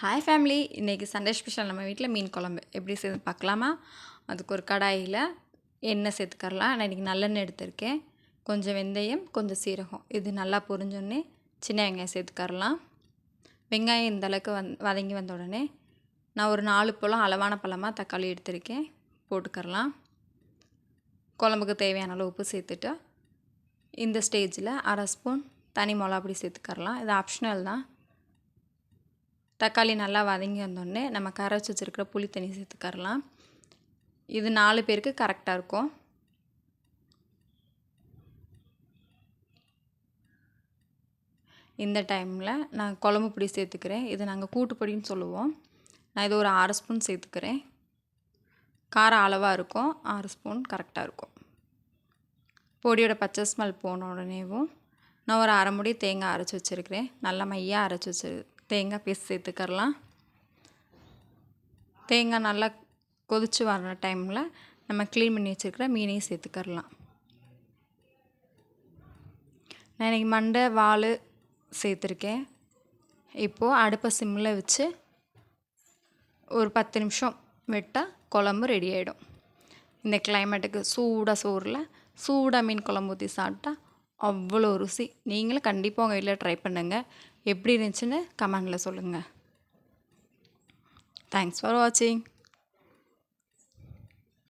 Hi family இன்றைக்கி Sunday special நம்ம வீட்டில் மீன் குழம்பு. எப்படி சேர்ந்து பார்க்கலாமா? அதுக்கு ஒரு கடாயில் எண்ணெய் சேர்த்துக்கரலாம் நான் இன்றைக்கி நல்லெண்ணெய் எடுத்திருக்கேன். கொஞ்சம் வெந்தயம் கொஞ்சம் சீரகம். இது நல்லா புரிஞ்சோடனே சின்ன வெங்காயம் சேர்த்துக்கரலாம் வெங்காயம் இந்தளவுக்கு வந் வதங்கி வந்த உடனே நான் ஒரு நாலு பழம் அளவான பழமாக தக்காளி எடுத்திருக்கேன். போட்டுக்கரலாம் குழம்புக்கு தேவையான அளவு உப்பு சேர்த்துட்டு இந்த ஸ்டேஜில் அரை ஸ்பூன் தனி மிளகா அப்படி சேர்த்துக்கரலாம் இது ஆப்ஷனல் தான். தக்காளி நல்லா வதங்கி வந்தோடனே நம்ம கரைச்சி வச்சுருக்கிற புளி தண்ணி சேர்த்துக்கரலாம் இது நாலு பேருக்கு கரெக்டாக இருக்கும். இந்த டைமில் நான் குழம்பு பொடி சேர்த்துக்கிறேன். இது நாங்கள் கூட்டுப்பொடின்னு சொல்லுவோம். நான் இது ஒரு ஆறு ஸ்பூன் சேர்த்துக்கிறேன். காரம் அளவாக இருக்கும். ஆறு ஸ்பூன் கரெக்டாக இருக்கும். பொடியோட பச்சை ஸ்மெல் போன உடனேவும் நான் ஒரு அரை முடி தேங்காய் அரைச்சி வச்சுருக்கிறேன். நல்லா மையாக அரைச்சி வச்சு தேங்காய் பீஸ் சேர்த்துக்கரலாம் தேங்காய் நல்லா கொதித்து வர டைமில் நம்ம க்ளீன் பண்ணி வச்சுருக்கிற மீனையும் சேர்த்துக்கரலாம் நான் இன்றைக்கி மண்டை வால் சேர்த்துருக்கேன். இப்போது அடுப்பை சிம்மில் வச்சு ஒரு பத்து நிமிஷம் விட்டால் குழம்பு ரெடி ஆகிடும் இந்த கிளைமேட்டுக்கு சூடாக சோறில் சூடாக மீன் குழம்பு ஊற்றி சாப்பிட்டா அவ்வளோ ருசி. நீங்களும் கண்டிப்பாக உங்கள் வீட்டில் ட்ரை பண்ணுங்கள் எப்படி இருந்துச்சுன்னு கமெண்டில் சொல்லுங்கள் தேங்க்ஸ் ஃபார் வாட்சிங்